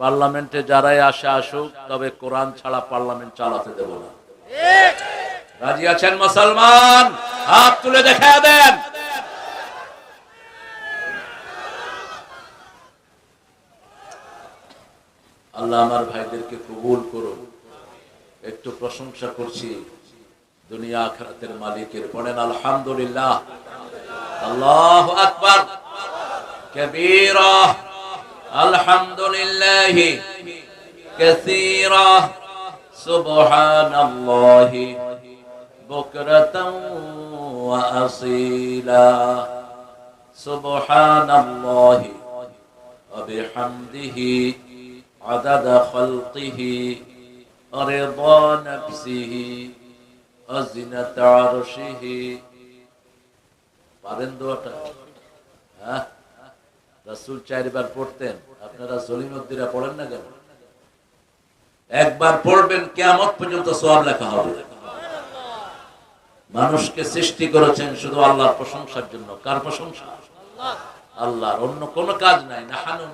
পার্লামেন্টে যারাই আসে আসুক, তবে কোরআন ছাড়া পার্লামেন্ট চালাতে দেব না। রাজি আছেন মুসলমান? হাত তুলে দেখা দেন। আল্লাহ আমার ভাইদেরকে কবুল করুন। একটু প্রশংসা করছি দুনিয়া আখরাতের মালিকের। পড়েন আলহামদুলিল্লাহ। আল্লাহ আকবর। কবিরা। الحمد لله كثيرا سبحان الله بكرة وأصيلا سبحان الله وبحمده عدد خلقه رضا نفسه وزنة عرشه পারেন দোয়াটা হ্যাঁ রাসুল চারবার পড়তেন, আপনারা সলিমুদ্দিরা পড়েন না কেন? একবার পড়বেন কেমন পর্যন্ত সব লেখা হবে। মানুষকে সৃষ্টি করেছেন শুধু আল্লাহর প্রশংসার জন্য। কার প্রশংসা? আল্লাহর। অন্য কোন কাজ নাই। নাহানু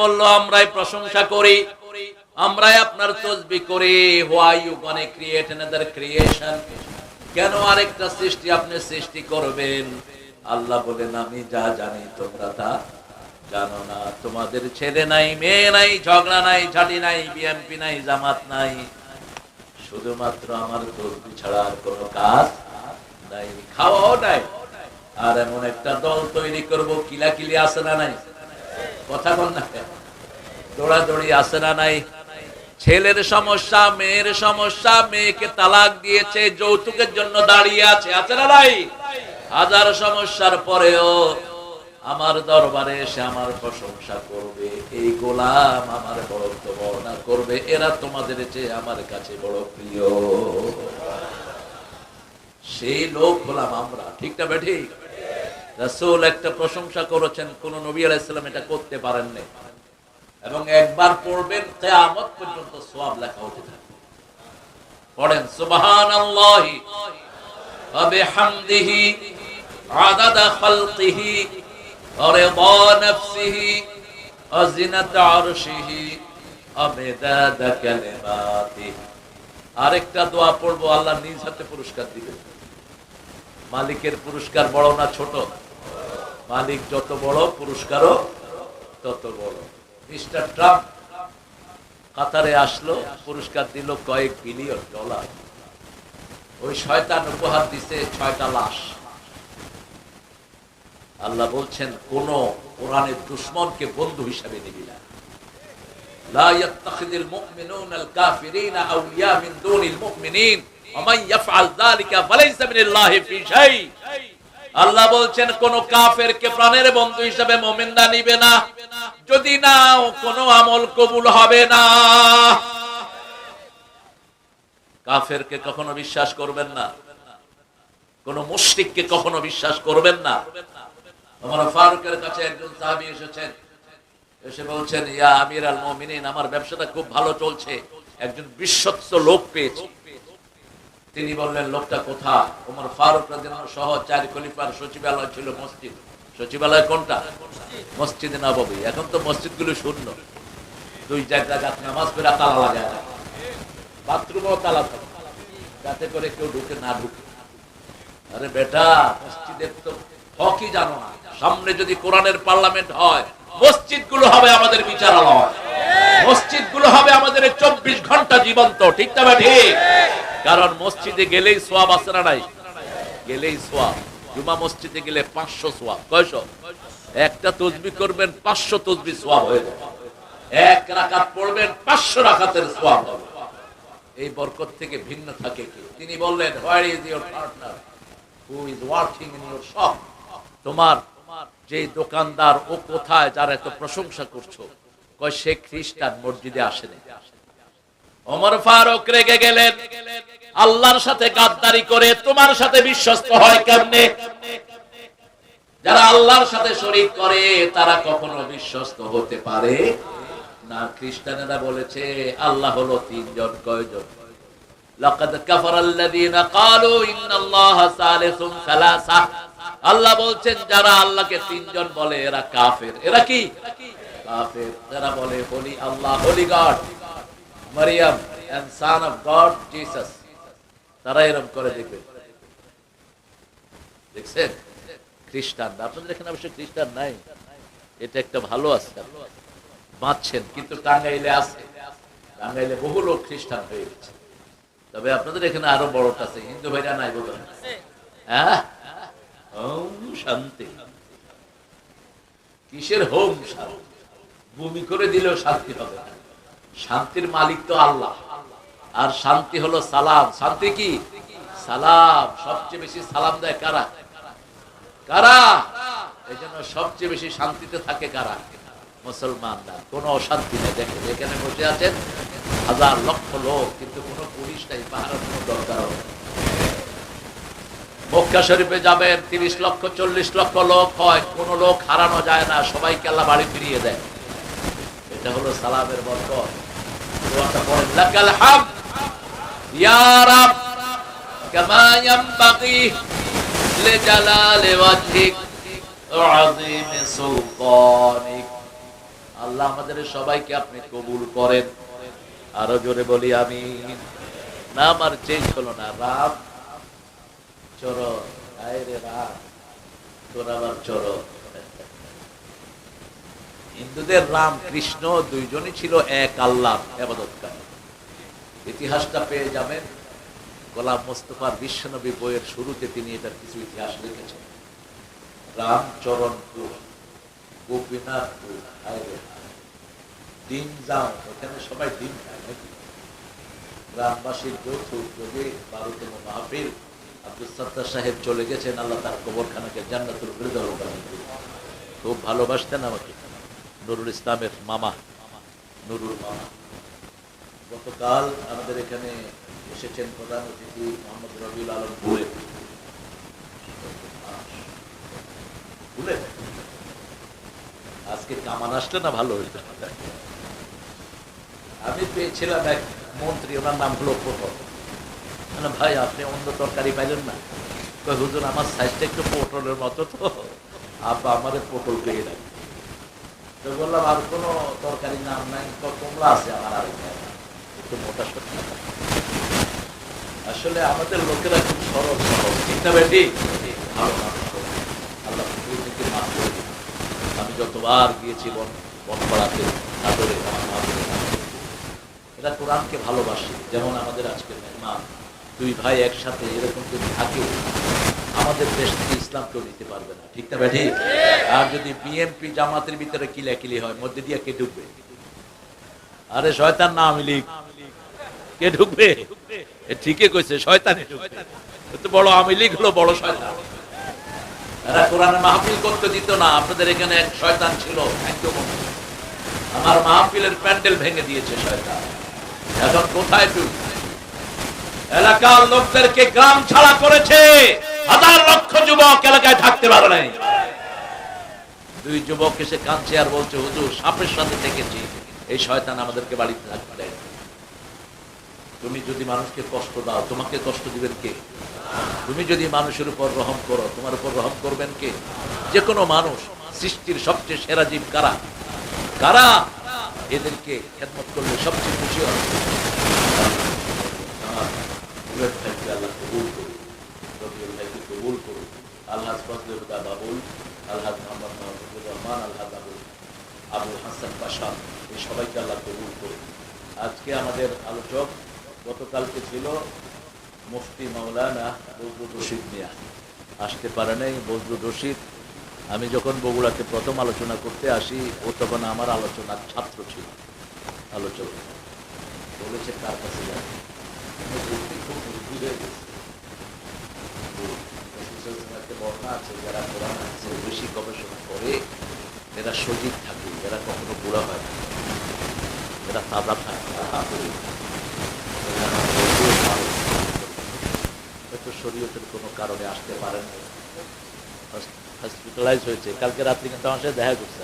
বলল, আমরাই প্রশংসা করি। আমরাই আপনার তসবি করি। Why create another creation? কেন আরেকটা সৃষ্টি আপনি সৃষ্টি করবেন? আল্লাহ বলেন, আমি যা জানি, তোমরা তা জানো না। তোমাদের ছেলে নাই, মেয়ে নাই, ঝগড়া নাই, ঝাঁটি নাই বিএমপি নাই, জামাত নাই। শুধুমাত্র আমার তসবি ছাড়া আর কোনো কাজ নাই। খাওয়াও নাই। আর এমন একটা দল তৈরি করব, কিলাকিলি আসে না নাই? কথা বল না? দৌড়াদৌড়ি আসে না নাই? ছেলের সমস্যা, মেয়ের সমস্যা, মেয়েকে তালাক দিয়েছে, যৌতুকের জন্য দাঁড়িয়ে আছে আছে না নাই? হাজার সমস্যার পরেও আমার দরবারে এসে আমার প্রশংসা করবে, এই গোলাম আমার বড়ত্ব বর্ণনা করবে, এরা তোমাদের চেয়ে আমার কাছে বড় প্রিয়। সেই লোক হলাম আমরা, ঠিক না বেঠি রাসূল একটা প্রশংসা করেছেন, কোন নবী আলাইহিস এটা করতে পারেন নাই এবং একবার পড়বেন কিয়ামত পর্যন্ত সওয়াব লেখা হতে থাকবে। পড়েন ওয়া রিদা নাফসিহি ওয়া জিনাতা আরশিহি ওয়া আরেকটা দোয়া পড়ব, আল্লাহ নিজ হাতে পুরস্কার দিবেন। মালিকের পুরস্কার বড় না ছোট? মালিক যত বড়, পুরস্কারও তত বড়। মিস্টার ট্রাম্প কাতারে আসলো পুরস্কার দিল কয়েক বিলিয়ন ডলার ওই শয়তান উপহার দিছে ছয়টা লাশ আল্লাহ বলছেন কোন কোরআনের দুশ্মনকে বন্ধু হিসাবে নিবি না لا يتخذ المؤمنون الكافرين أولياء من دون المؤمنين ومن يفعل ذلك فليس من الله في شيء আল্লাহ বলছেন, কোন কাফেরকে প্রাণের বন্ধু হিসাবে মোমেনরা নিবে না। যদি না কোন আমল কবুল হবে না। কাফেরকে কখনো বিশ্বাস করবেন না। কোন মুশরিককে কখনো বিশ্বাস করবেন না। আমার ফারুকের কাছে একজন সাহাবী এসেছেন। এসে বলছেন, ইয়া আমির আল মমিনিন, আমার ব্যবসাটা খুব ভালো চলছে। একজন বিশ্বস্ত লোক পেয়েছি। তিনি বললেন, লোকটা কোথা ওমর ফারুক সহ চার খলিফার সচিবালয় ছিল মসজিদ। সচিবালয় কোনটা? মসজিদে নববী। এখন তো মসজিদ মসজিদগুলো শূন্য। দুই জায়গা যাতে নামাজ পড়া তালা লাগায় বাথরুমও তালা থাকে। যাতে করে কেউ ঢুকে না ঢুকে। আরে বেটা, মসজিদের তো হকই জানো না। সামনে যদি কোরআনের পার্লামেন্ট হয় মসজিদগুলো হবে আমাদের বিচারালয়। মসজিদগুলো হবে আমাদের চব্বিশ ঘণ্টা জীবন্ত, ঠিক না ঠিক কারণ মসজিদে গেলেই সোয়াব আছে না নাই? গেলেই সোয়াব। জুমা মসজিদে গেলে পাঁচশো সোয়াব। একটা তসবি করবেন, পাঁচশো তসবি সোয়াব হয়ে যাবে। এক রাকাত পড়বেন, পাঁচশো রাকাতের সোয়াব হবে। এই বরকত থেকে ভিন্ন থাকে কি? তিনি বললেন where is your partner who is working in your shop তোমার যে দোকানদার ও কোথায় যার এত প্রশংসা করছো কয় সে খ্রিস্টান মসজিদে আসেনি ওমর ফারুক রেগে গেলেন আল্লাহর সাথে গাদ্দারি করে তোমার সাথে বিশ্বস্ত হয় কেমনে যারা আল্লাহর সাথে শরীক করে তারা কখনো বিশ্বস্ত হতে পারে না খ্রিস্টানেরা বলেছে আল্লাহ হলো তিনজন কয়জন لقد كفر الذين قالوا إن الله ثالث ثلاثة আল্লাহ বলছেন, যারা আল্লাহকে তিনজন বলে, এরা কাফের। এরা কি? কাফের। যারা বলে বলি Allah, holy God. Mariam and son of God Jesus তারা এরকম করে দেখবে। দেখছেন? খ্রিস্টান। আপনাদের এখানে অবশ্যই খ্রিস্টান নাই। এটা একটা ভালো আছে বাঁচছেন, কিন্তু টাঙ্গাইলে আছে। টাঙ্গাইলে বহু লোক খ্রিস্টান হয়ে গেছে। তবে আপনাদের এখানে আরও বড়টা আছে। হিন্দু ভাইরা নাই বোধ হয়। শান্তি। কিসের হোম ভূমি করে দিলেও শান্তি হবে শান্তির মালিক তো আল্লাহ। আর শান্তি হলো সালাম। শান্তি কি? সালাম। সবচেয়ে বেশি সালাম দেয় কারা? কারা? এই জন্য সবচেয়ে বেশি শান্তিতে থাকে কারা? মুসলমানরা। কোনো অশান্তি নেই। দেখেন, এখানে বসে আছেন হাজার লক্ষ লোক, কিন্তু কোনো পুলিশ নাই, পাহাড়ের কোনো দরকার হবে। মক্কা শরীফে যাবেন, তিরিশ লক্ষ, চল্লিশ লক্ষ লোক হয়, কোনো লোক হারানো যায় না, সবাইকে আল্লাহ বাড়ি ফিরিয়ে দেয়। এটা হলো সালামের আল্লাহ আমাদের সবাইকে আপনি কবুল করেন। আরও জোরে বলি আমি না, আমার চেঞ্জ হলো না রাম হিন্দুদের রাম কৃষ্ণ দুইজনই ছিল এক আল্লাহ ইতিহাসটা পেয়ে যাবেন। গোলাম মোস্তফার বিশ্বনবী বইয়ের শুরুতে তিনি এটার কিছু ইতিহাস লিখেছেন। রামচরণপুর গোপীনাথপুর হায় রে ডিম আব্দুল সত্তার সাহেব চলে গেছেন, আল্লাহ তার কবরখানাকে জান্নাতুল ফিরদাউস খুব ভালোবাসতেন আমাকে। নুরুল ইসলামের মামা, নুরুল মামা। গতকাল আমাদের এখানে এসেছেন প্রধান অতিথি মোহাম্মদ রবিউল আলম ভুলে। ভুলে? আজকে কামান আসলে না ভালো হইতো? আমি পেয়েছিলাম এক মন্ত্রী, ওনার নাম হলো পটল মানে ভাই, আপনি অন্য তরকারি পাইলেন না। হুজুর, আমার সাইজটা একটু পটলের মতো তো। আব্বা আমাদের পটল পেয়ে রাখ তো বললাম, আর কোনো তরকারি নাম নাই, তো কমলা আছে আমার আর একটু মোটা সত্যি আসলে আমাদের লোকেরা খুব সরল সরল। ঠিক না বেটি? ভালো আল্লাহ মাফ করে দিন। আমি যতবার গিয়েছি বন বনপাড়াতে আদরে আমার মাদরে এরা কোরআনকে ভালোবাসে, যেমন আমাদের আজকের মেহমান। দুই ভাই একসাথে এরকম যদি থাকে আমাদের দেশ থেকে ইসলাম কেউ নিতে পারবে না। ঠিক না ব্যাঠি আর যদি বিএনপি জামাতের ভিতরে কিলাকিলি হয় মধ্যে দিয়ে কে ঢুকবে? আরে শয়তান না আমি লীগ। কে ঢুকবে? ঠিকই কইছে শয়তানে ঢুকবে। বড় আমি লীগ হলো বড় শয়তান। এরা কোরআনে মাহফিল করতে দিত না আপনাদের এখানে এক শয়তান ছিল একদম আমার মাহফিলের প্যান্ডেল ভেঙে দিয়েছে শয়তান। এখন কোথায় তুই এলাকার লোকদেরকে গ্রাম ছাড়া করেছে। হাজার লক্ষ যুবক এলাকায় থাকতে পারে নাই। দুই যুবক এসে কাঁদছে আর বলছে, হুজুর, সাপের সাথে থেকেছি এই শয়তান আমাদেরকে বাড়িতে দেয় তুমি যদি মানুষকে কষ্ট দাও, তোমাকে কষ্ট দিবেন কে? তুমি যদি মানুষের উপর রহম করো, তোমার উপর রহম করবেন কে? যে কোনো মানুষ, সৃষ্টির সবচেয়ে সেরা জীব কারা? কারা? এদেরকে খেদমত করলে সবচেয়ে খুশি হবে আমার বুলেট ভাইকে আল্লাহ কবুল করুন। কবুল করুন। আলহাজ ফজলুদ্দা বাবুল আলহাজ মোহাম্মদ রহমান আলহাজ আবুল আবুল হাসান পাশা। এই সবাইকে আল্লাহ কবুল করুন। আজকে আমাদের আলোচক গতকালকে ছিল মুফতি মাওলানা বজরুল রশিদ মিয়া। আসতে পারে নাই বজরুল রশিদ। আমি যখন বগুড়াতে প্রথম আলোচনা করতে আসি, ও তখন আমার আলোচনার ছাত্র ছিল। আলোচক। বলেছে কার কাছে যাবে? খুব হয়ে গেছে তো রাসূল সাল্লাল্লাহু আলাইহি ওয়াসাল্লামের যারা বেশি গবেষণা করে এরা সজীব থাকে এরা কখনো বুড়া হয় না এরা তাজা থাকে হাতুড়ি হয়তো শরীয়তের কোনো কারণে আসতে পারেন হসপিটালাইজ হয়েছে কালকে রাত্রি কিন্তু আমার সাথে দেখা করছে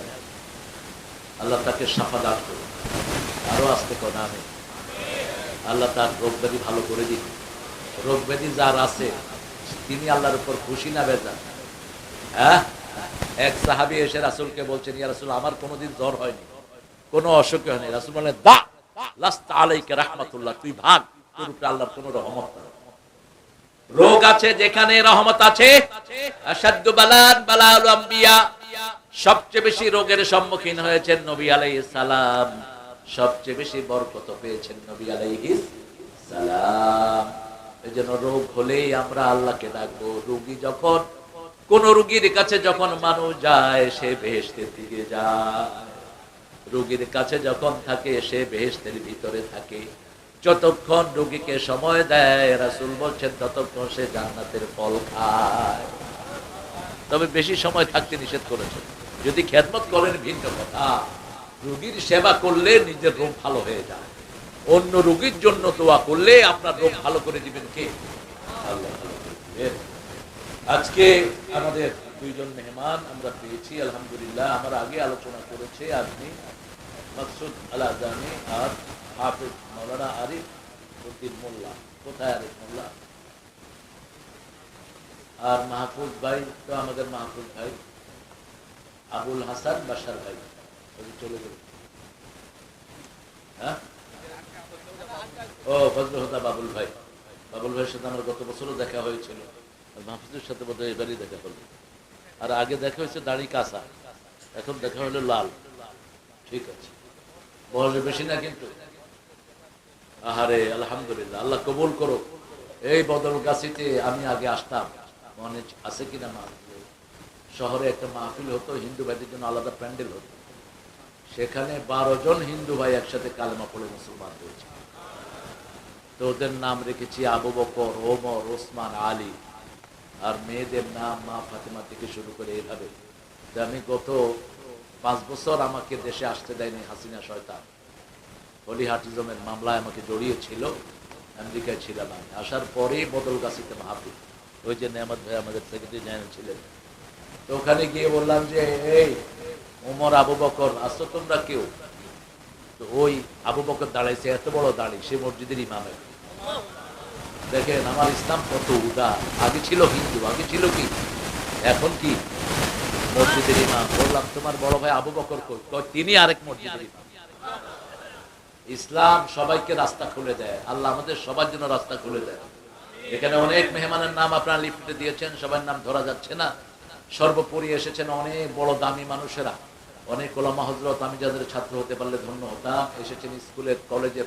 আল্লাহ তাকে সাফা দান করুন আরও আসতে কোন আমি আল্লাহ তার রোগ ব্যাধি ভালো করে দিন রোগ ব্যাধি যার আছে তিনি আল্লাহর উপর খুশি না বেজান হ্যাঁ? এক সাহাবি এসে রাসুলকে বলছেন, ইয়া রাসুল, আমার কোনোদিন জ্বর হয়নি, কোনো অসুখ হয়নি। রাসুল বলেন দা রোগ আছে যেখানে রহমত আছে সবচেয়ে বেশি রোগের সম্মুখীন হয়েছেন নবী সালাম। সবচেয়ে বেশি বরকত পেয়েছেন নবী আলাইহিস সালাম। এই জন্য রোগ হলেই আমরা আল্লাহকে ডাকবো। রুগী যখন, কোন রুগীর কাছে যখন মানুষ যায়, সে বেহেশতের দিকে যায়। রোগীর কাছে যখন থাকে, সে বেহেশতের ভিতরে থাকে। যতক্ষণ রুগীকে সময় দেয়, রাসুল বলছেন, ততক্ষণ সে জান্নাতের ফল খায়। তবে বেশি সময় থাকতে নিষেধ করেছেন। যদি খেদমত করেন, ভিন্ন কথা। রোগীর সেবা করলে নিজের রোগ ভালো হয়ে যায়। অন্য রোগীর জন্য দোয়া করলে আপনার রোগ ভালো করে দিবেন কে। আজকে আমাদের দুইজন মেহমান আমরা পেয়েছি, আলহামদুলিল্লাহ। আমরা আগে আলোচনা করেছে আপনি মকসুদ আল আজানি আর হাফিজ মৌলানা আরিফ উদ্দিন মোল্লা। কোথায় আরিফ মোল্লা? আর মাহফুজ ভাই, তো আমাদের মাহফুজ ভাই। আবুল হাসান বাসার ভাই। চলে গেল হ্যাঁ? ও ফজলুহদা বাবুল ভাই। বাবুল ভাইয়ের সাথে আমার গত বছরও দেখা হয়েছিল। মাহফুজের সাথে বোধহয় এবারই দেখা হলো। আর আগে দেখা হয়েছে দাড়ি কাঁচা। এখন দেখা হলো লাল। ঠিক আছে। বয়সে বেশি না কিন্তু। আহারে, আলহামদুলিল্লাহ। আল্লাহ কবুল করো এই বদল গাছিতে আমি আগে আসতাম। মনে আছে কিনা মা? শহরে একটা মাহফিল হতো, হিন্দু ভাইদের জন্য আলাদা প্যান্ডেল হতো। সেখানে বারো জন হিন্দু ভাই একসাথে কালেমা পড়ে মুসলমান হয়েছে। তো ওদের নাম রেখেছি আবু বকর, ওমর, ওসমান, আলী। আর মেয়েদের নাম মা ফাতেমা থেকে শুরু করে এইভাবে যে আমি গত পাঁচ বছর আমাকে দেশে আসতে দেয়নি হাসিনা শয়তান হলি হার্টিজমের মামলায় আমাকে জড়িয়েছিল, আমেরিকায় ছিলাম আমি। আসার পরেই বদলগাছিতে মাহফিল। ওই যে নেয়ামত ভাই আমাদের সেক্রেটারি জেনারেল ছিলেন। তো ওখানে গিয়ে বললাম যে, এই, ওমর, আবু বকর আসতো তোমরা কেউ? তো ওই আবু বকর দাঁড়াইছে, এত বড় দাঁড়ি সে মসজিদের ইমামে দেখেন, আমার ইসলাম কত উদার। আগে ছিল হিন্দু, আগে ছিল কি? এখন কি? মসজিদের ইমাম। বললাম, তোমার বড় ভাই আবু বকর তিনি আরেক মসজিদের ইমাম। ইসলাম সবাইকে রাস্তা খুলে দেয়। আল্লাহ আমাদের সবার জন্য রাস্তা খুলে দেয়। এখানে অনেক মেহমানের নাম আপনারা লিফটে দিয়েছেন, সবার নাম ধরা যাচ্ছে না। সর্বোপরি এসেছেন অনেক বড় দামি মানুষেরা। অনেক ওলামা হজরত আমি যাদের ছাত্র হতে পারলে ধন্য হতাম। এসেছেন স্কুলের কলেজের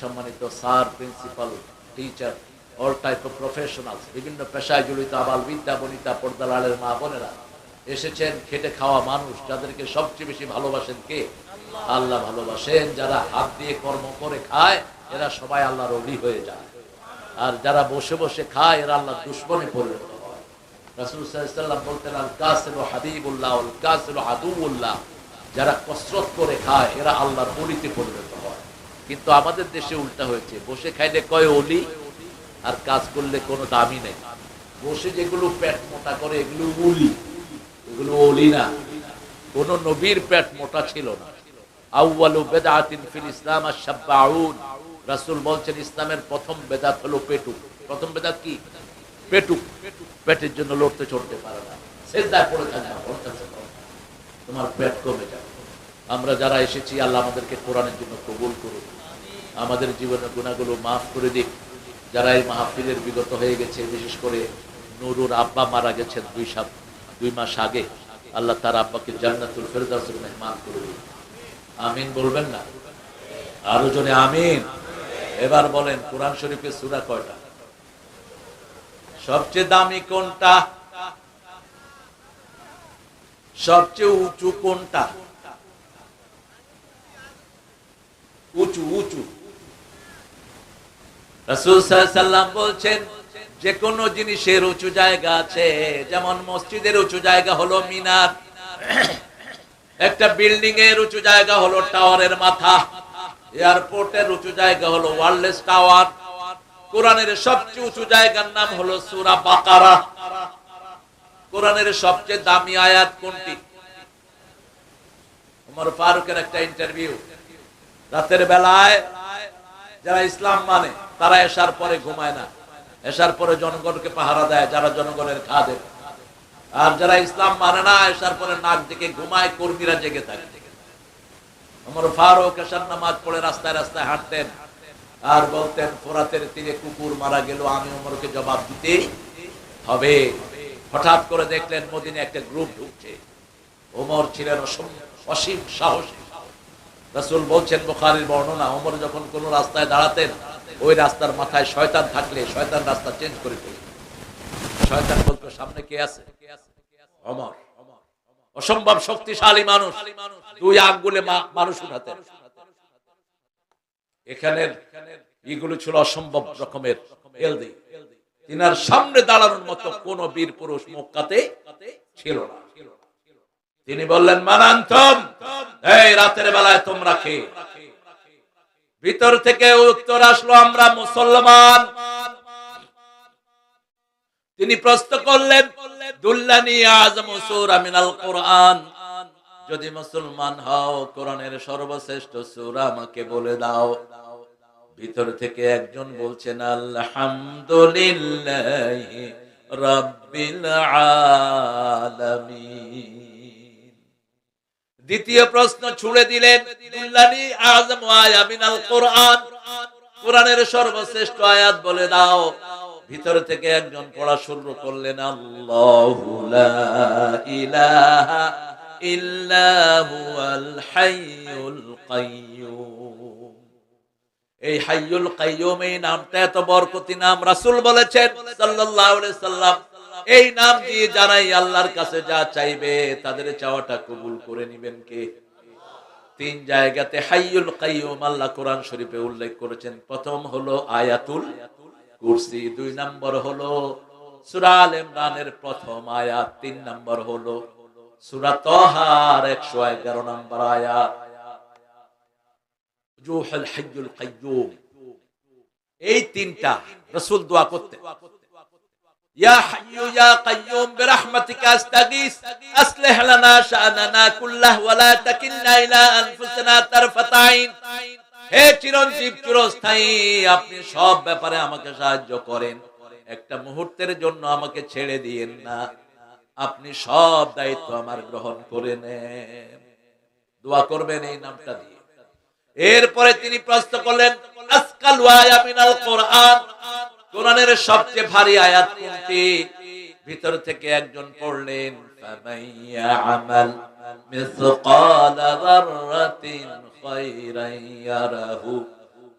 সম্মানিত sir, principal, teacher all type of professional বিভিন্ন পেশায় জড়িত আবাল বিদ্যা, বনিতা পর্দালালের মা বোনেরা। এসেছেন খেটে খাওয়া মানুষ, যাদেরকে সবচেয়ে বেশি ভালোবাসেন কে? আল্লাহ ভালোবাসেন। যারা হাত দিয়ে কর্ম করে খায়, এরা সবাই আল্লাহর অলি হয়ে যায়। আর যারা বসে বসে খায়, এরা আল্লাহ দুশ্মনে পরিণত বলতেন যারা কসরত করে খায়, এরা আল্লাহর অলিতে পরিণত হয়। কিন্তু আমাদের দেশে উল্টা হয়েছে। বসে খাইলে কয় অলি? আর কাজ করলে কোনো দামই নেই। বসে যেগুলো পেট মোটা করে, এগুলো উলি। এগুলো অলি না। কোন নবীর পেট মোটা ছিল না। আউয়ালু বেদাতিন ফিল ইসলাম আশ-শাব্বাউন রাসূল বলছেন, ইসলামের প্রথম বেদাত হলো পেটুক প্রথম বেদাত কি? পেটুক পেটের জন্য লড়তে চড়তে পারে না। তোমার পেট কমে যাবে। আমরা যারা এসেছি, আল্লাহ আমাদেরকে কোরআনের জন্য কবুল করুন আমাদের জীবনের গুণাগুলো মাফ করে দিক। যারা এই মাহফিলের বিগত হয়ে গেছে, বিশেষ করে নুরুর আব্বা মারা গেছেন দুই সাত দুই মাস আগে, আল্লাহ তার আব্বাকে জান্নাতুল ফেরদাউসের মেহমান করে দিন আমিন বলবেন না? আরও জনে আমিন। এবার বলেন, কোরআন শরীফের সূরা কয়টা? সবচেয়ে দামি কোনটা? সবচেয়ে উঁচু কোনটা? উঁচু উঁচু। রাসূল বলছেন যে কোনো জিনিসের উঁচু জায়গা আছে, যেমন মসজিদের উঁচু জায়গা হলো মিনার, একটা বিল্ডিং এর উঁচু জায়গা হলো টাওয়ারের মাথা, এয়ারপোর্টের উঁচু জায়গা হলো ওয়ারলেস টাওয়ার কোরআনের সবচেয়ে উঁচু জায়গার নাম হলো সূরা বাকারা। কোরআনের সবচেয়ে দামি আয়াত কোনটি? ওমর ফারুকের একটা ইন্টারভিউ। রাতের বেলায় যারা ইসলাম মানে তারা এসার পরে ঘুমায় না। এসার পরে জনগণকে পাহারা দেয়, যারা জনগণের খাদে। আর যারা ইসলাম মানে না আসার পরে নাক দিকে ঘুমায়, কর্মীরা জেগে থাকে। আমার ফারুক এসার নামাজ পড়ে রাস্তায় রাস্তায় হাঁটতেন। আর বলতেন, ফোরাতের তীরে কুকুর মারা গেল, আমি ওমরকে জবাব দিতে হবে। হঠাৎ করে দেখলেন মদিনে একটা গ্রুপ ঢুকছে। ওমর ছিলেন অসীম সাহসী। রাসূল বলছেন, বুখারীর বর্ণনা, ওমর যখন কোন রাস্তায় দাঁড়াতেন, ওই রাস্তার মাথায় শয়তান থাকলে শয়তান রাস্তা চেঞ্জ করে ফেলত শয়তান বলতো, সামনে কে আছে? অসম্ভব শক্তিশালী মানুষ। দুই আঙ্গুলে মানুষ উঠাতেন। এখানের এগুলো ছিল অসম্ভব রকমের তিনার সামনে দাঁড়ানোর মতো কোন বীর পুরুষ মক্কাতে ছিল না। তিনি বললেন, মানান্তম, এই রাতের বেলায় তোমরা কে? ভিতর থেকে উত্তর আসলো, আমরা মুসলমান। তিনি প্রশ্ন করলেন, দুল্লানি আজম সূরা মিনাল কোরআন। যদি মুসলমান হও, কোরআনের সর্বশ্রেষ্ঠ সূরা আমাকে বলে দাও। ভিতর থেকে একজন বলছেন আলহামদুলিল্লাহ রাব্বিল আলামিন। দ্বিতীয় প্রশ্ন ছুড়ে দিলেন দুল্লানি আজম আয়া মিনাল কোরআন। কোরআনের সর্বশ্রেষ্ঠ আয়াত বলে দাও। ভিতর থেকে একজন পড়া শুরু করলেন, আল্লাহু ইলাহা ইল্লা হুয়াল হাইয়ুল কাইয়্যুম এই হাইয়ুল কাইয়ুম, এই নামটা এত বরকতি নাম বলেছেন সাল্লাল্লাহু আলাইহি সাল্লাম। এই নাম দিয়ে আল্লাহর কাছে যা চাইবে, তাদের চাওয়াটা কবুল করে নেবেন কে? তিন জায়গাতে হাইয়ুল কাইয়ুম আল্লাহ কোরআন শরীফে উল্লেখ করেছেন। প্রথম হলো আয়াতুল কুরসি, দুই নম্বর হলো সূরা আল ইমরানের প্রথম আয়াত, তিন নম্বর হলো সূরা তাহার 111 নম্বর এই তিনটা দোয়া আপনি সব ব্যাপারে আমাকে সাহায্য করেন। একটা মুহূর্তের জন্য আমাকে ছেড়ে দিয়েন না। আপনি সব দায়িত্ব আমার গ্রহণ করে নেন। দোয়া করবেন এই নামটা দিয়ে। এরপরে তিনি প্রশ্ন করলেন আসকাল ওয়ায়া মিনাল কোরআন? কোরআনের সবচেয়ে ভারী আয়াত কোনটি? ভিতর থেকে একজন পড়লেন ফামাইয়া আমাল মিসকাল ইয়ারাহু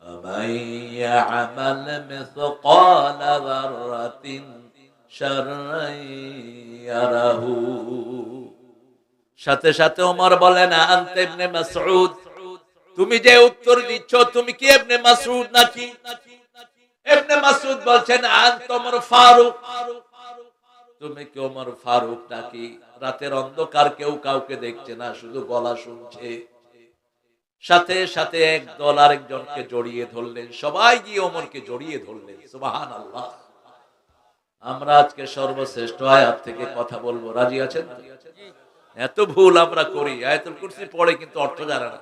ফামাইয়া আমাল মিসকাল সাথে সাথে ওমর বলেন, আনতে ইবনে মাসউদ, তুমি যে উত্তর দিচ্ছ, তুমি কি ইবনে মাসউদ নাকি? ইবনে মাসউদ বলছেন আনতমর ফারুক। তুমি কি ওমর ফারুক নাকি? রাতের অন্ধকার কেউ কাউকে দেখছে না, শুধু গলা শুনছে। সাথে সাথে এক দল আরেকজনকে জড়িয়ে ধরলেন। সবাই গিয়ে ওমরকে জড়িয়ে ধরলেন সুবাহান আল্লাহ আমরা আজকে সর্বশ্রেষ্ঠ আয়াত থেকে কথা বলব। রাজি আছেন এত ভুল আমরা করি। আয়াতুল কুরসি পড়ে কিন্তু অর্থ জানে না।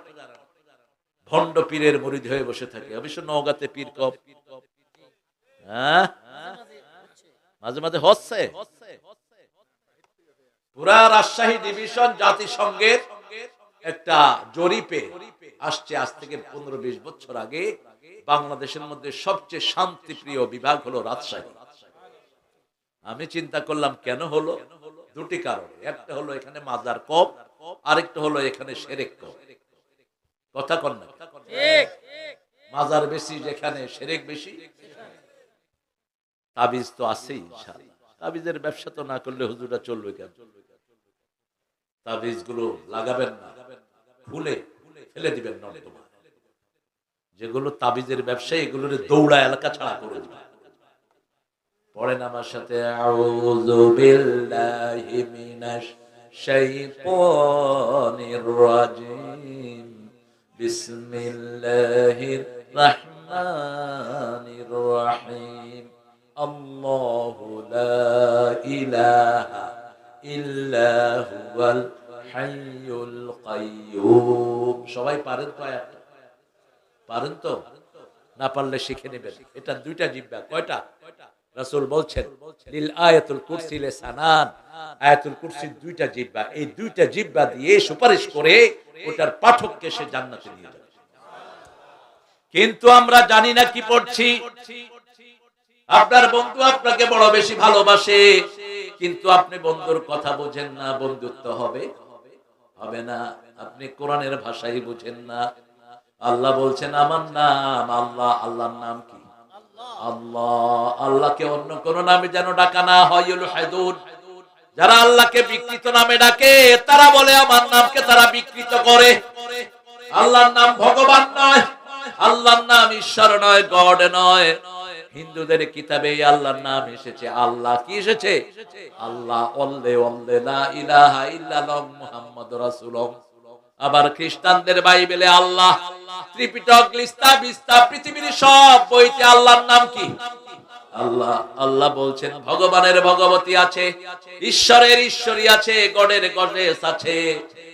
ভণ্ড পীরের মরিদ হয়ে বসে থাকে। অবশ্য নওগাতে পীর কব হ্যাঁ? মাঝে মাঝে হচ্ছে। পুরা রাজশাহী ডিভিশন জাতিসংঘের একটা জরিপে আসছে আজ থেকে পনেরো বিশ বছর আগে। বাংলাদেশের মধ্যে সবচেয়ে শান্তিপ্রিয় বিভাগ হলো রাজশাহী। আমি চিন্তা করলাম কেন হলো? দুটি কারণ। একটা হলো এখানে মাজার কম আরেকটা হলো এখানে সেরেক কম। কথা কন না মাজার বেশি যেখানে সেরেক বেশি তাবিজ তো আছেই তাবিজের ব্যবসা তো না করলে হুজুরা চলবে কেন? তাবিজগুলো লাগাবেন না খুলে ফেলে দিবেন নর্দমা যেগুলো তাবিজের ব্যবসা এগুলোর দৌড়া এলাকা ছাড়া করে দিবেন। পড়েন আমার সাথে, আউযু বিল্লাহি মিনাশ শাইতানির রাজিম। বিসমিল্লাহির রাহমানির ইলাহা সবাই পারেন তো আয়াতটা? পারেন তো? না পারলে শিখে নেবেন। এটা দুইটা জিব্বা। কয়টা কয়টা? রাসূল বলছেন, লিল আয়াতুল কুরসি লিসানান আয়াতুল কুরসির দুইটা জিহ্বা এই দুইটা জিহ্বা দিয়ে সুপারিশ করে ওটার পাঠককে সে জান্নাতে নিয়ে যাবে। কিন্তু আমরা জানি না কি পড়ছি। আপনার বন্ধু আপনাকে বড় বেশি ভালোবাসে, কিন্তু আপনি বন্ধুর কথা বোঝেন না, বন্ধুত্ব হবে। হবে না। আপনি কোরআনের ভাষাই বুঝেন না। আল্লাহ বলছেন, আমার নাম আল্লাহ, আল্লাহর নাম কি? আল্লাহ, আল্লাহকে অন্য কোন নামে যেন ডাকা না হয় যারা আল্লাহকে বিকৃত নামে ডাকে, তারা বলে, আমার নামকে তারা বিকৃত করে। আল্লাহর নাম ভগবান নয়, আল্লাহর নাম ঈশ্বর নয়, গড নয়। হিন্দুদের কিতাবে আল্লাহর নাম এসেছে। আল্লাহ কি এসেছে? আল্লাহ অল্লে অল্লে লা ইলাহা ইল্লাল্লাহ মুহাম্মাদুর রাসূলুল্লাহ। আবার খ্রিস্টানদের বাইবেলে আল্লাহ ত্রিপিটক, লিস্তা, বিস্তা, পৃথিবীর সব বইতে আল্লাহর নাম কি? আল্লাহ আল্লাহ বলছেন, ভগবানের ভগবতী আছে, ঈশ্বরের ঈশ্বরী আছে, গডের গডেস আছে।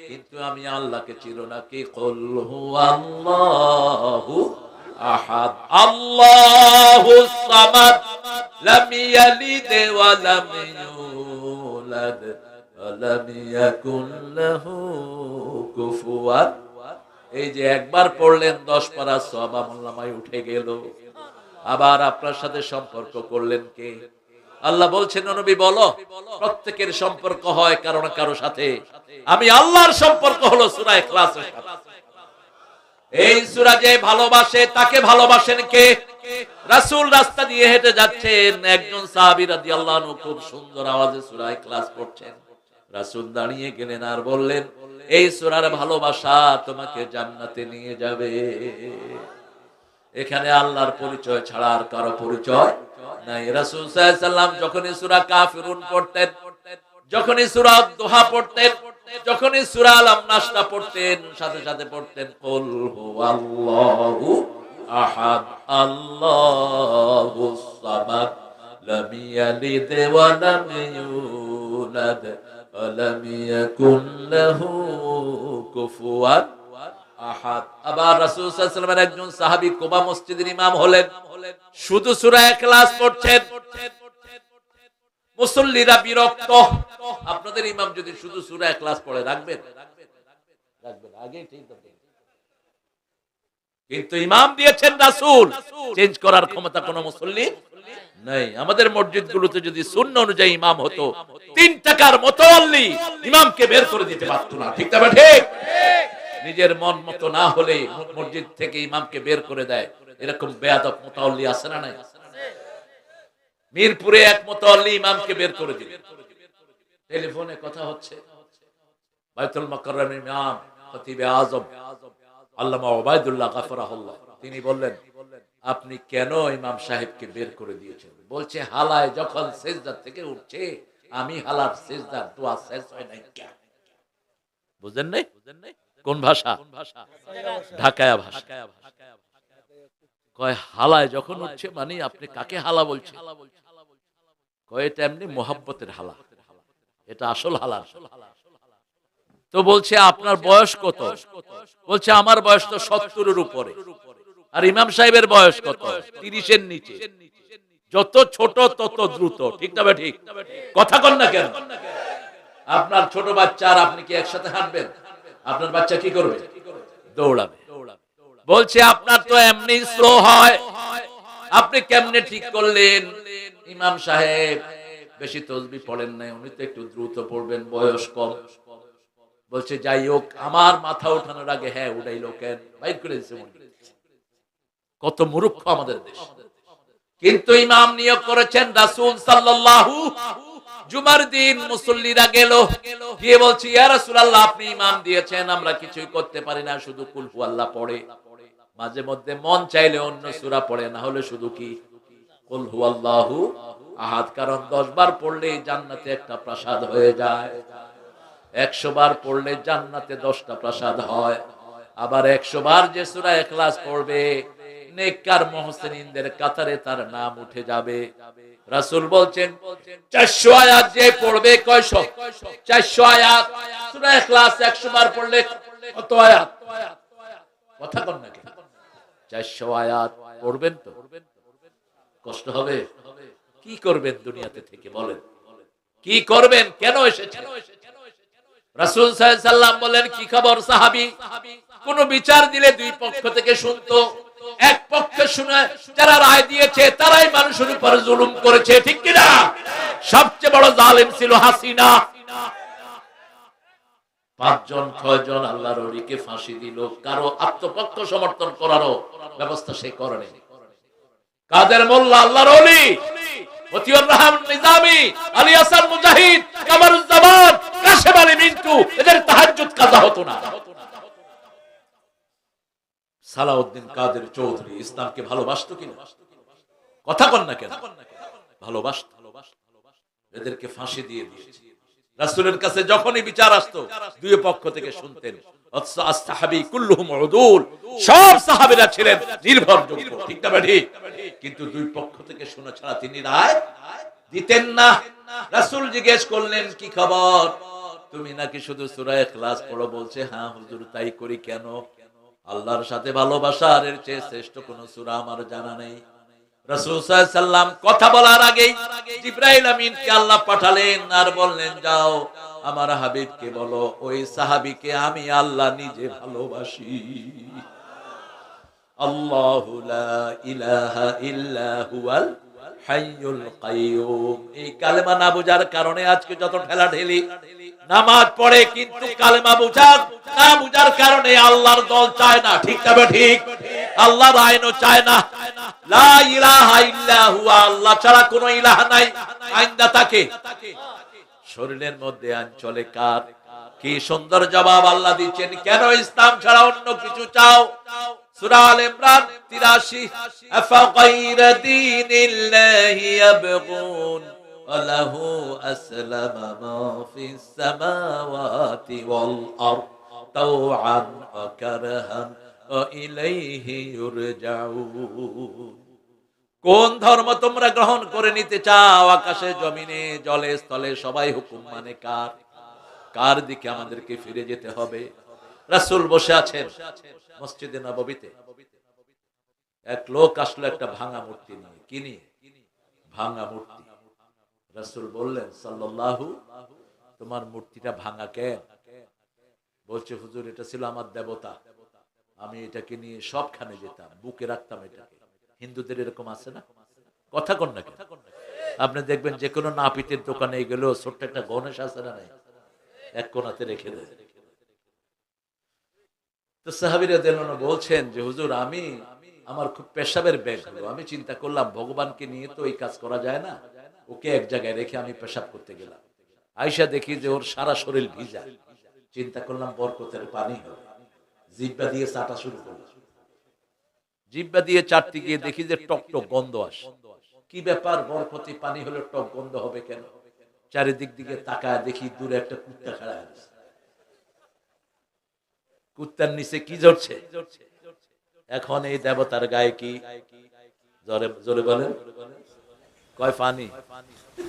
কিন্তু আমি আল্লাহকে চির নাকি কল আল্লাহু আহাদ। আল্লাহু সামাদ, লাম ইয়ালিদ ওয়া লাম ইউলাদ, ওয়া লাম লাহু কুফুয়ান এই যে একবার পড়লেন, দশ পারা সব আমল্লামায় উঠে গেল। আবার আপনার সাথে সম্পর্ক করলেন কে? আল্লাহ বলছেন নবী, বলো, প্রত্যেকের সম্পর্ক হয় কারও না কারও সাথে। আমি আল্লাহর সম্পর্ক হলো সূরা ইখলাসের এই সূরা যে ভালোবাসে, তাকে ভালোবাসেন কে? রাসূল রাস্তা দিয়ে হেঁটে যাচ্ছেন। একজন সাহাবী রাদিয়াল্লাহু আনহু খুব সুন্দর আওয়াজে সূরা ইখলাস পড়ছেন। রাসূল দাঁড়িয়ে গেলেন আর বললেন, এই সূরার ভালোবাসা তোমাকে জান্নাতে নিয়ে যাবে। এখানে আল্লাহর পরিচয় ছাড়া আর কারও পরিচয় নাই। রাসূল সাল্লাম যখনই সূরা কাফিরুন পড়তেন, যখনই সূরা দোহা পড়তেন, যখনই সুরা আলাম নাসটা পড়তেন, সাথে সাথে পড়তেন, কুল আহাদ ওয়া লাম ইয়াকুন লাহু কুফুয়ান আহাদ। আবার রাসূল সাল্লাল্লাহু আলাইহি একজন সাহাবী কুবা মসজিদের ইমাম হলেন। শুধু সূরা ইখলাস পড়ছেন। মুসল্লিরা বিরক্ত। আপনাদের ইমাম যদি শুধু সূরা ইখলাস পড়ে, রাখবেন? কিন্তু ইমাম দিয়েছেন রাসূল। চেঞ্জ করার ক্ষমতা কোন মুসল্লি নাই। আমাদের মসজিদ গুলোতে যদি শূন্য অনুযায়ী ইমাম হতো তিন টাকার মতোয়াল্লি ইমামকে বের করে দিতে পারতো না। ঠিক তবে ঠিক। নিজের মন মতো না হলে মসজিদ থেকে ইমামকে বের করে দেয়। এরকম বেয়াদব মোতাল্লি আছে না নাই? মিরপুরে এক মোতাল্লি ইমামকে বের করে দিল। টেলিফোনে কথা হচ্ছে। বাইতুল মাকাররম ইমাম খতিবে আজম আল্লামা ওবায়দুল্লাহ গাফরাহুল্লাহ তিনি বললেন আপনি কেন ইমাম সাহেবকে বের করে দিয়েছেন? বলছে, হালায় যখন সেজদা থেকে উঠছে, আমি হালার সেজদার দোয়া শেষ হয় নাই কেন? বুঝেন নাই বুঝেন নাই? কোন ভাষা? ঢাকায়া ভাষা। কয়, হালায় যখন উঠছে মানে আপনি কাকে হালা বলছেন? কয়, এটা এমনি মোহাব্বতের হালা। এটা আসল হালা। তো বলছে, আপনার বয়স কত? বলছে, আমার বয়স তো সত্তরের উপরে। আর ইমাম সাহেবের বয়স কত? তিরিশের নিচে। যত ছোট, তত দ্রুত। ঠিক না ঠিক? কথা কন না কেন? আপনার ছোট বাচ্চা আর আপনি কি একসাথে হাঁটবেন? আপনার বাচ্চা কি করবে? দৌড়াবে। বলছে, আপনার তো এমনি স্লো হয়। আপনি কেমনে ঠিক করলেন? ইমাম সাহেব, বেশি তসবি পড়েন নাই, উনি তো একটু দ্রুত পড়বেন, বয়স কম। বলছে, যাই হোক, আমার মাথা ওঠানোর আগে হ্যাঁ উড়াইলো কেন? বাইর করে দিচ্ছে কত মূর্খ আমাদের দেশ। কিন্তু ইমাম নিয়োগ করেছেন রাসূল সাল্লাল্লাহু জুমার দিন মুসল্লিরা গেল। গিয়ে বলছি আপনি ইমাম দিয়েছেন, আমরা কিছুই করতে পারি না, শুধু আল্লাহ পড়ে। মাঝে মধ্যে মন চাইলে অন্য পড়ে, না হলে শুধু কি? কারণ 10 বার পড়লে জান্নাতে একটা প্রাসাদ হয়ে যায়। 100 বার পড়লে জান্নাতে 10টা প্রাসাদ হয়। আবার 100 বার যে সূরা ইখলাস পড়বে নেককার কাতারে তার নাম উঠে যাবে। বলছেন 400 আয়াত যে পড়বে কয়শো? 400 আয়াত। সূরা ইখলাস 100 বার পড়লে কত আয়াত? কথা কন না কেন? 400 আয়াত পড়বেন তো? কষ্ট হবে? কি করবেন দুনিয়াতে থেকে বলেন? কি করবেন? কেন এসেছেন? রাসূল সাল্লাম বলেন, কি খবর সাহাবী? কোন বিচার দিলে দুই পক্ষ থেকে শুনতো। এক পক্ষে শুনে যারা রায় দিয়েছে, তারাই মানুষের উপর জুলুম করেছে, ঠিক কিনা? সবচেয়ে বড় জালেম ছিল হাসিনা। পাঁচজন, ছয়জন আল্লাহর অলিকে ফাঁসি দিল। কারও আত্মপক্ষ সমর্থন করারও ব্যবস্থা সে করেনি কাদের মোল্লা? আল্লাহর অলি মুজাহিদ, কামারুজ্জামান, কাশেম আলী মিন্টু, এদের তাহাজ্জুদ কাজা হতো না। সালাউদ্দিন কাদের চৌধুরী ইসলামকে ভালোবাসতো কিনা? কথা কন না কেন? ভালোবাসত। এদেরকে ফাঁসি দিয়ে রাসূলের কাছে যখনই বিচার আসতো, দুই পক্ষ থেকে শুনতেন কি খবর? তুমি নাকি শুধু সূরা ইখলাস পড়ো? বলছে হ্যাঁ হুজুর, তাই করি কেন? আল্লাহর সাথে ভালোবাসার এর চেয়ে শ্রেষ্ঠ কোন সূরা আমার জানা নেই। কথা বলার আমিনকে আল্লাহ পাঠালেন আর বললেন, যাও, আমার হাবিবকে বলো, ওই আমি আল্লাহ নিজে ভালোবাসি। এই কালেমা না বোঝার কারণে আজকে যত ঠেলা ঠেলি নামাজ পড়ে কিন্তু কালেমা বোঝার না বোঝার কারণে আল্লাহর দল চায় না। ঠিক তবে ঠিক? আল্লাহর আইনও চায় না। লা ইলাহা ইল্লা হুয়া আল্লাহ ছাড়া কোনো ইলাহ নাই। আইনদা তাকে। শরীরের মধ্যে আইন চলে কার? কি সুন্দর জবাব আল্লাহ দিচ্ছেন। কেন ইসলাম ছাড়া অন্য কিছু চাও? সূরা আল ইমরান 83 আফাগাইর দীনিল্লাহি ইয়াবগুন। وله أسلم ما في السماوات والأرض طوعا وكرها وإليه يرجعون কোন ধর্ম তোমরা গ্রহণ করে নিতে চাও আকাশে জমিনে জলে স্থলে সবাই হুকুম মানে কার কার দিকে আমাদেরকে ফিরে যেতে হবে রাসূল বসে আছেন মসজিদে নববীতে এক লোক আসলো একটা ভাঙা মূর্তি নিয়ে কি নিয়ে ভাঙা মূর্তি রাসূল বললেন, সাল্লাল্লাহু তোমার মূর্তিটা ভাঙা কেন? বলছে, হুজুর, এটা ছিল আমার দেবতা। আমি এটাকে নিয়ে সবখানে যেতাম, বুকে রাখতাম এটাকে। হিন্দুদের এরকম আছে না? কথা কন না আপনি দেখবেন যে কোনো নাপিতের দোকানে গেলেও ছোট্ট একটা গণেশ আছে না নাই? এক কোনাতে রেখে দেয়। তো সাহাবিরা দেন বলছেন যে, হুজুর, আমি, আমার খুব পেশাবের ব্যাগ আমি চিন্তা করলাম, ভগবানকে নিয়ে তো এই কাজ করা যায় না? ওকে এক জায়গায় রেখে আমি পেশাব করতে গেলাম। আয়সা দেখি যে ওর সারা শরীর ভিজা। চিন্তা করলাম বরকতের পানি হবে। জিব্বা দিয়ে চাটা শুরু করলাম। জিব্বা দিয়ে চাটতে গিয়ে দেখি যে টক টক গন্ধ আসে। কি ব্যাপার? বরকতি পানি হলে টক গন্ধ হবে কেন? চারিদিক দিকে তাকায় দেখি দূরে একটা কুত্তা খাড়া আছে। কুত্তার নিচে কি জড়ছে এখন এই দেবতার গায়ে কি জোরে জোরে বলেন? কয় পানি